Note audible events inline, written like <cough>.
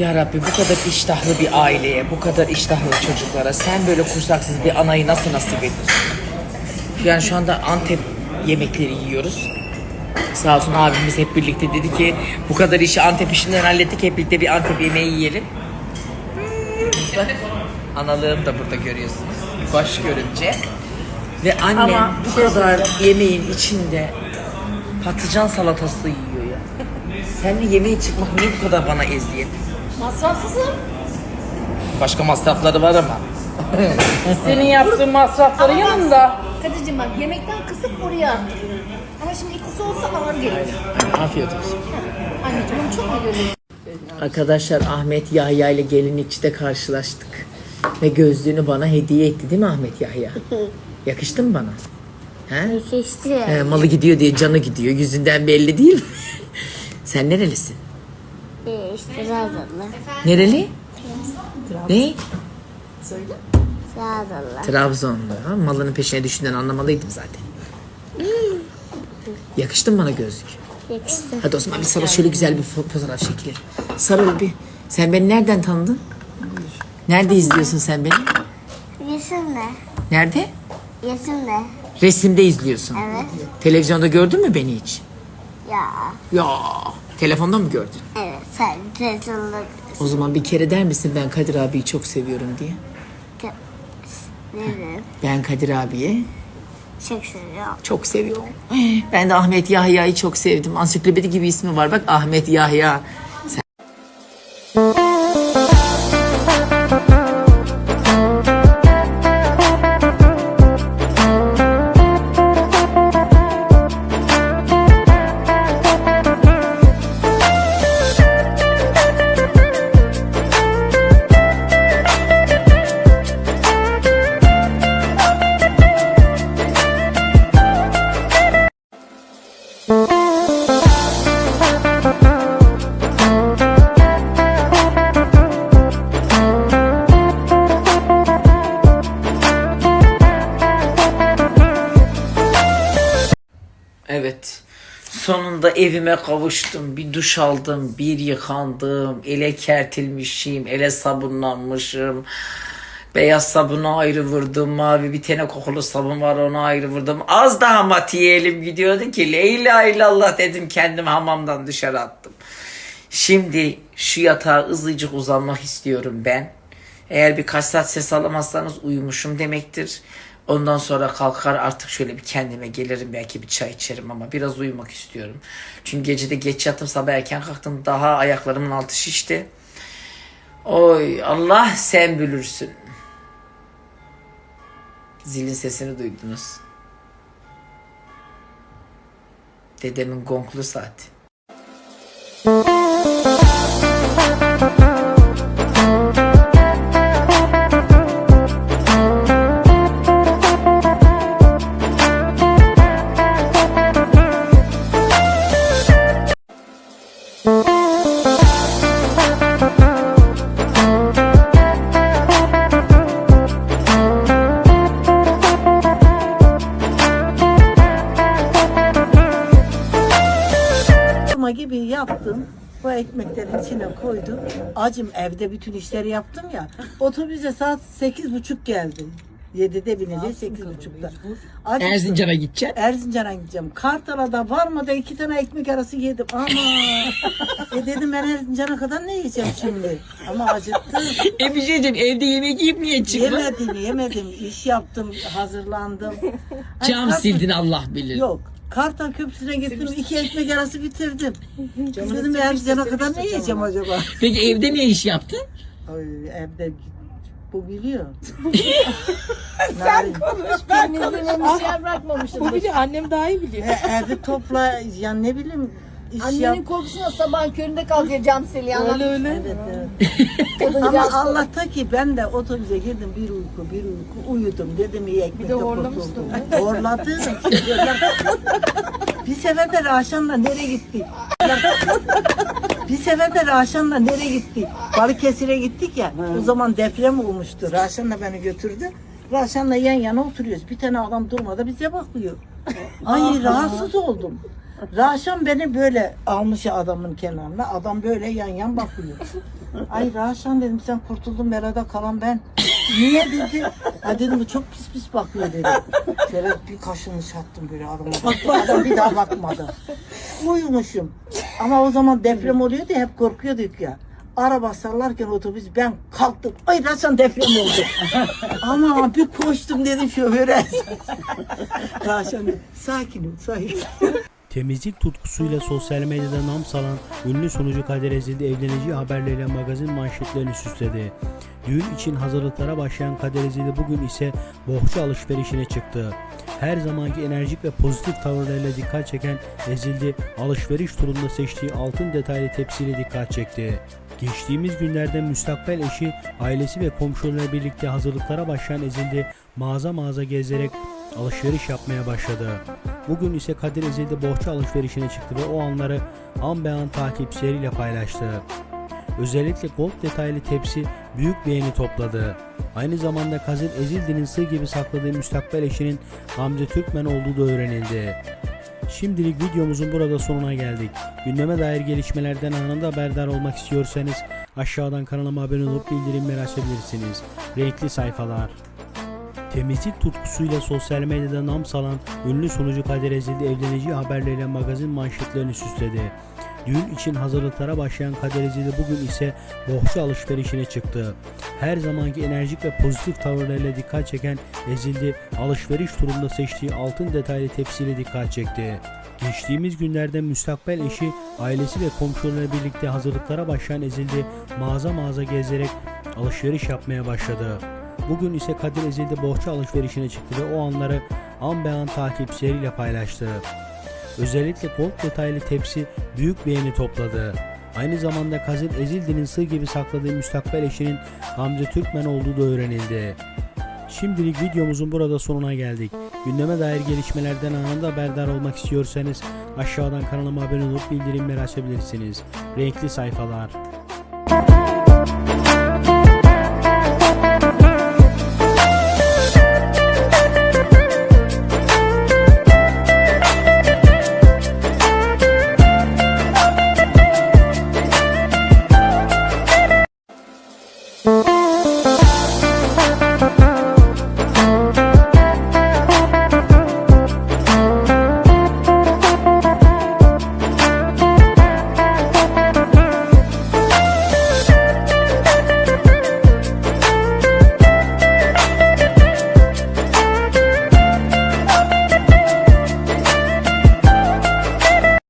Rabbi bu kadar iştahlı bir aileye, bu kadar iştahlı çocuklara sen böyle kursaksız bir anayı nasıl nasip ediyorsun? Yani şu anda Antep yemekleri yiyoruz. Sağ olsun abimiz hep birlikte dedi ki bu kadar işi Antep işinden hallettik hep birlikte bir Antep yemeği yiyelim. Bak analığım da burada görüyorsunuz. Baş görünce. Ve annem Ama bu şey kadar yemeğin içinde patlıcan salatası yiyor ya. Seninle yemeğe çıkmak niye bu kadar bana eziyet? Masrafsızım. Başka masrafları var ama. Senin yaptığın masrafların yanında. Kadir'cim bak yemekten kısıp oraya arttırıyorum. Ama şimdi ikisi olsa ağır gelir. Afiyet olsun. Anneciğim onu çok mu görüyorsun? Arkadaşlar Ahmet Yahya ile gelinlikçide karşılaştık. Ve gözlüğünü bana hediye etti değil mi Ahmet Yahya? <laughs> Yakıştı mı bana? He? Yakıştı. He, malı gidiyor diye canı gidiyor. Yüzünden belli değil mi? <laughs> Sen nerelisin? Trabzonlu. Nereli? Ne? Trabzonlu. Trabzonlu. Ha? Malının peşine düştüğünden anlamalıydım zaten. Yakıştı mı bana gözlük? Yakıştı. Hadi o zaman bir sarıl şöyle güzel bir fo- fotoğraf çekilir. Sarıl bir. Sen beni nereden tanıdın? Nerede izliyorsun sen beni? Resimle. Nerede? Resimle. Resimde izliyorsun. Evet. Televizyonda gördün mü beni hiç? Ya. Ya telefonda mı gördün? Evet. Sen telefonda O zaman bir kere der misin ben Kadir abiyi çok seviyorum diye? dedim. Ben Kadir abiyi Çok seviyorum. çok seviyorum. Ben de Ahmet Yahya'yı çok sevdim. Ansiklopedi gibi ismi var bak Ahmet Yahya. Evet. Sonunda evime kavuştum. Bir duş aldım, bir yıkandım, ele kertilmişim, ele sabunlanmışım. Beyaz sabunu ayrı vurdum, mavi bir tane kokulu sabun var onu ayrı vurdum. Az daha matiye elim gidiyordu ki Leyla illallah dedim kendim hamamdan dışarı attım. Şimdi şu yatağa hızlıcık uzanmak istiyorum ben. Eğer birkaç saat ses alamazsanız uyumuşum demektir. Ondan sonra kalkar artık şöyle bir kendime gelirim belki bir çay içerim ama biraz uyumak istiyorum. Çünkü gece de geç yattım sabah erken kalktım daha ayaklarımın altı şişti. Oy Allah sen bülürsün. Zilin sesini duydunuz. Dedemin gonklu saati. Kırma gibi yaptım. Bu ekmeklerin içine koydum. Acım evde bütün işleri yaptım ya. Otobüse saat sekiz buçuk geldim. Yedide bineceğiz sekiz buçukta. Erzincan'a gideceksin. Erzincan'a gideceğim. Kartala'da varmadan iki tane ekmek arası yedim. Ama <laughs> e dedim ben Erzincan'a kadar ne yiyeceğim şimdi? Ama acıktım. E bir şey diyeceğim evde yemek yiyip niye çıktın? yemedim yemedim. İş yaptım hazırlandım. <laughs> Cam Kartal- sildin Allah bilir. Yok. Kartal Köprüsü'ne gittim. iki ekmek arası bitirdim. Dedim Erzincan'a kadar ne yiyeceğim acaba? Peki evde ne iş yaptın? Ay, evde bu biliyor. <laughs> Sen konuş. Temizliğine bir şey bırakmamışsın. Bu biliyor annem daha iyi biliyor. evi topla ya ne bileyim iş Annenin yap. korkusuna sabahın köründe kalkıyor cam siliyor. Öyle öyle. Evet, evet. <laughs> Ama Allah'ta ki ben de otobüse girdim bir uyku bir uyku uyudum dedim iyi ekmek de horlamışsın kurtuldum. Horladım. bir sefer de Raşan'la nereye gitti? bir sefer de Raşan'la nereye gitti? Balıkesir'e gittik ya. O zaman deprem olmuştu. Raşan'la beni götürdü. Raşan'la yan yana oturuyoruz. Bir tane adam durmadan bize bakıyor. Ay rahatsız oldum. Raşan beni böyle almış adamın kenarına. Adam böyle yan yan bakıyor. Ay Raşan dedim sen kurtuldun Merada kalan ben. Niye dedi? Ha dedim bu çok pis pis bakıyor dedi. Şöyle bir kaşını çattım böyle arama. Adam bir daha bakmadı. Uyumuşum. Ama o zaman deprem oluyordu ya, hep korkuyorduk ya. Araba sallarken otobüs ben kalktım. Ay Raşan deprem oldu. Ama bir koştum dedim şoföre. Dedi, sakin ol sakin. Temizlik tutkusuyla sosyal medyada nam salan ünlü sunucu Kadir Ezildi evleneceği haberleriyle magazin manşetlerini süsledi. Düğün için hazırlıklara başlayan Kadir Ezildi bugün ise bohça alışverişine çıktı. Her zamanki enerjik ve pozitif tavırlarıyla dikkat çeken Ezildi alışveriş turunda seçtiği altın detaylı tepsiyle dikkat çekti. Geçtiğimiz günlerde müstakbel eşi, ailesi ve komşularıyla birlikte hazırlıklara başlayan Ezildi mağaza mağaza gezerek alışveriş yapmaya başladı. Bugün ise Kadir Ezildi bohça alışverişine çıktı ve o anları an be an takipçileriyle paylaştı. Özellikle gold detaylı tepsi büyük beğeni topladı. Aynı zamanda Kadir Ezildi'nin sır gibi sakladığı müstakbel eşinin Gamze Türkmen olduğu da öğrenildi. Şimdilik videomuzun burada sonuna geldik. Gündeme dair gelişmelerden anında haberdar olmak istiyorsanız aşağıdan kanalıma abone olup bildirimleri açabilirsiniz. Renkli sayfalar. Temizlik tutkusuyla sosyal medyada nam salan ünlü sunucu Kadir Ezildi evleneceği haberleriyle magazin manşetlerini süsledi. Düğün için hazırlıklara başlayan Kadir Ezildi bugün ise bohça alışverişine çıktı. Her zamanki enerjik ve pozitif tavırlarıyla dikkat çeken Ezildi alışveriş turunda seçtiği altın detaylı tepsiyle dikkat çekti. Geçtiğimiz günlerde müstakbel eşi, ailesi ve komşularıyla birlikte hazırlıklara başlayan Ezildi mağaza mağaza gezerek alışveriş yapmaya başladı. Bugün ise Kadir Ezildi bohça alışverişine çıktı ve o anları an be an takipçileriyle paylaştı. Özellikle gold detaylı tepsi büyük beğeni topladı. Aynı zamanda Kadir Ezildi'nin sır gibi sakladığı müstakbel eşinin Gamze Türkmen olduğu da öğrenildi. Şimdilik videomuzun burada sonuna geldik. Gündeme dair gelişmelerden anında haberdar olmak istiyorsanız aşağıdan kanalıma abone olup bildirimleri açabilirsiniz. Renkli sayfalar.